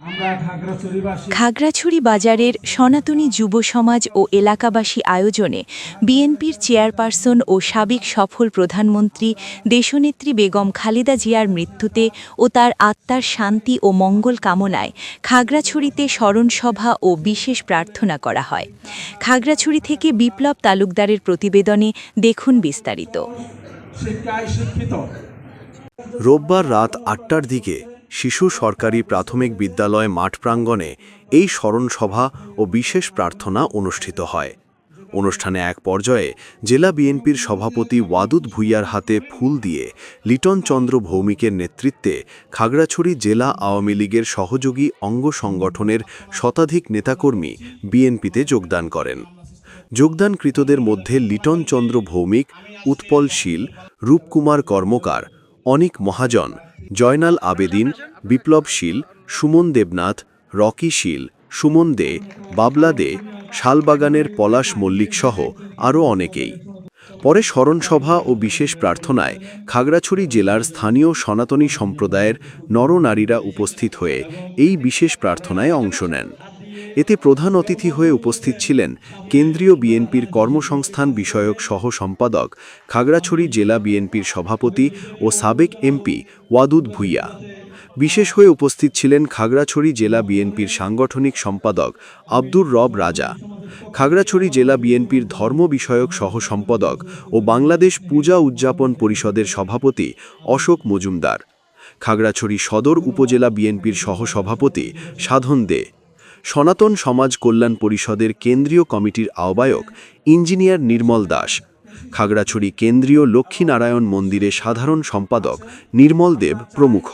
আমরা খাগড়াছড়ি বাজারের সনাতনী যুব সমাজ ও এলাকাবাসী আয়োজনে বিএনপির চেয়ারপারসন ও সাবেক সফল প্রধানমন্ত্রী দেশনেত্রী বেগম খালেদা জিয়ার মৃত্যুতে ও তার আত্মার শান্তি ও মঙ্গল কামনায় খাগড়াছড়িতে স্মরণসভা ও বিশেষ প্রার্থনা করা হয়। খাগড়াছড়ি থেকে বিপ্লব তালুকদারের প্রতিবেদনে দেখুন বিস্তারিত। রোববার রাত আটটার দিকে শিশু সরকারি প্রাথমিক বিদ্যালয় মাঠ প্রাঙ্গণে এই স্মরণসভা ও বিশেষ প্রার্থনা অনুষ্ঠিত হয়। অনুষ্ঠানে এক পর্যায়ে জেলা বিএনপির সভাপতি ওয়াদুদ ভুইয়ার হাতে ফুল দিয়ে লিটন চন্দ্র ভৌমিকের নেতৃত্বে খাগড়াছড়ি জেলা আওয়ামী লীগের সহযোগী অঙ্গ সংগঠনের শতাধিক নেতাকর্মী বিএনপিতে যোগদান করেন। যোগদানকৃতদের মধ্যে লিটন চন্দ্র ভৌমিক, উৎপল শীল, রূপকুমার কর্মকার, অনিক মহাজন জয়নাল আবেদিন, বিপ্লব শীল, সুমন দেবনাথ, রকি শীল, সুমন দে, বাবলা দে, শালবাগানের পলাশ মল্লিক সহ আরও অনেকেই। পরে স্মরণসভা ও বিশেষ প্রার্থনায় খাগড়াছড়ি জেলার স্থানীয় সনাতনী সম্প্রদায়ের নরনারীরা উপস্থিত হয়ে এই বিশেষ প্রার্থনায় অংশ নেন। এতে প্রধান অতিথি হয়ে উপস্থিত ছিলেন কেন্দ্রীয় বিএনপির কর্মসংস্থান বিষয়ক সহ সম্পাদক, খাগড়াছড়ি জেলা বিএনপির সভাপতি ও সাবেক এমপি ওয়াদুদ ভুইয়া। বিশেষ হয়ে উপস্থিত ছিলেন খাগড়াছড়ি জেলা বিএনপির সাংগঠনিক সম্পাদক আব্দুর রব রাজা। খাগড়াছড়ি জেলা বিএনপির ধর্ম বিষয়ক সহ সম্পাদক ও বাংলাদেশ পূজা উদযাপন পরিষদের সভাপতি অশোক মজুমদার। খাগড়াছড়ি সদর উপজেলা বিএনপির সহসভাপতি সাধন দে। সনাতন সমাজ কল্যাণ পরিষদের কেন্দ্রীয় কমিটির আহ্বায়ক ইঞ্জিনিয়ার নির্মল দাস। খাগড়াছড়ি কেন্দ্রীয় লক্ষ্মীনারায়ণ মন্দিরে সাধারণ সম্পাদক নির্মল দেব প্রমুখ।